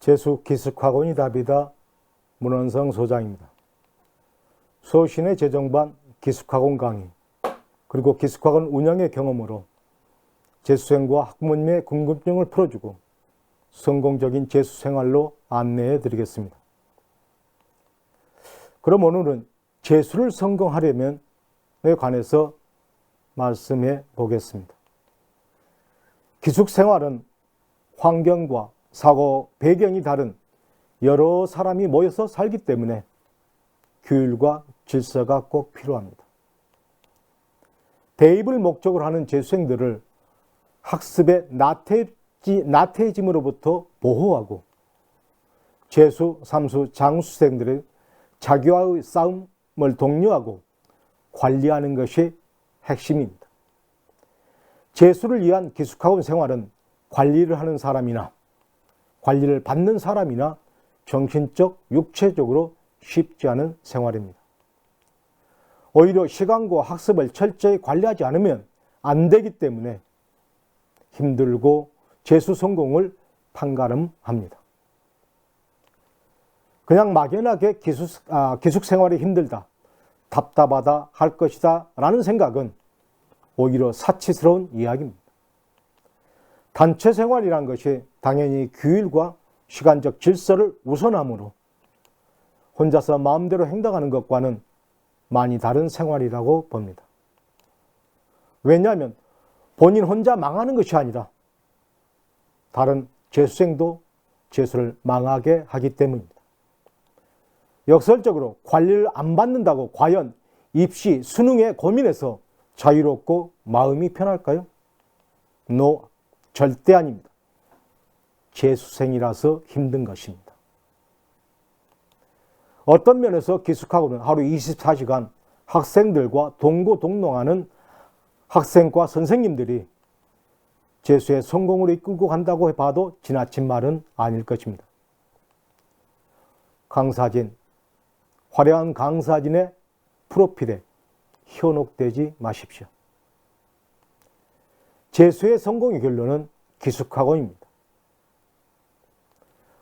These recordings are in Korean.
재수 기숙학원이 답이다 문원성 소장입니다. 소신의 재정반 기숙학원 강의 그리고 기숙학원 운영의 경험으로 재수생과 학부모님의 궁금증을 풀어주고 성공적인 재수 생활로 안내해 드리겠습니다. 그럼 오늘은 재수를 성공하려면 에 관해서 말씀해 보겠습니다. 기숙 생활은 환경과 사고 배경이 다른 여러 사람이 모여서 살기 때문에 규율과 질서가 꼭 필요합니다. 대입을 목적으로 하는 재수생들을 학습의 나태해지, 나태해짐으로부터 보호하고 재수, 삼수, 장수생들의 자기와의 싸움을 독려하고 관리하는 것이 핵심입니다. 재수를 위한 기숙학원 생활은 관리를 하는 사람이나 관리를 받는 사람이나 정신적, 육체적으로 쉽지 않은 생활입니다. 오히려 시간과 학습을 철저히 관리하지 않으면 안 되기 때문에 힘들고 재수 성공을 판가름합니다. 그냥 막연하게 기숙, 아, 기숙 생활이 힘들다, 답답하다 할 것이다 라는 생각은 오히려 사치스러운 이야기입니다. 단체 생활이란 것이 당연히 규율과 시간적 질서를 우선함으로 혼자서 마음대로 행동하는 것과는 많이 다른 생활이라고 봅니다. 왜냐하면 본인 혼자 망하는 것이 아니라 다른 재수생도 재수를 망하게 하기 때문입니다. 역설적으로 관리를 안 받는다고 과연 입시, 수능에 고민해서 자유롭고 마음이 편할까요? 노, 절대 아닙니다. 재수생이라서 힘든 것입니다. 어떤 면에서 기숙학원은 하루 24시간 학생들과 동고동락하는 학생과 선생님들이 재수의 성공으로 이끌고 간다고 해봐도 지나친 말은 아닐 것입니다. 강사진, 화려한 강사진의 프로필에 현혹되지 마십시오. 재수의 성공의 결론은 기숙학원입니다.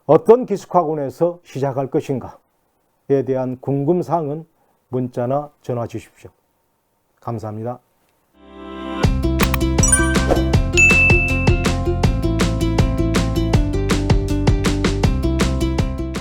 어떤 기숙학원에서 시작할 것인가에 대한 궁금사항은 문자나 전화 주십시오. 감사합니다.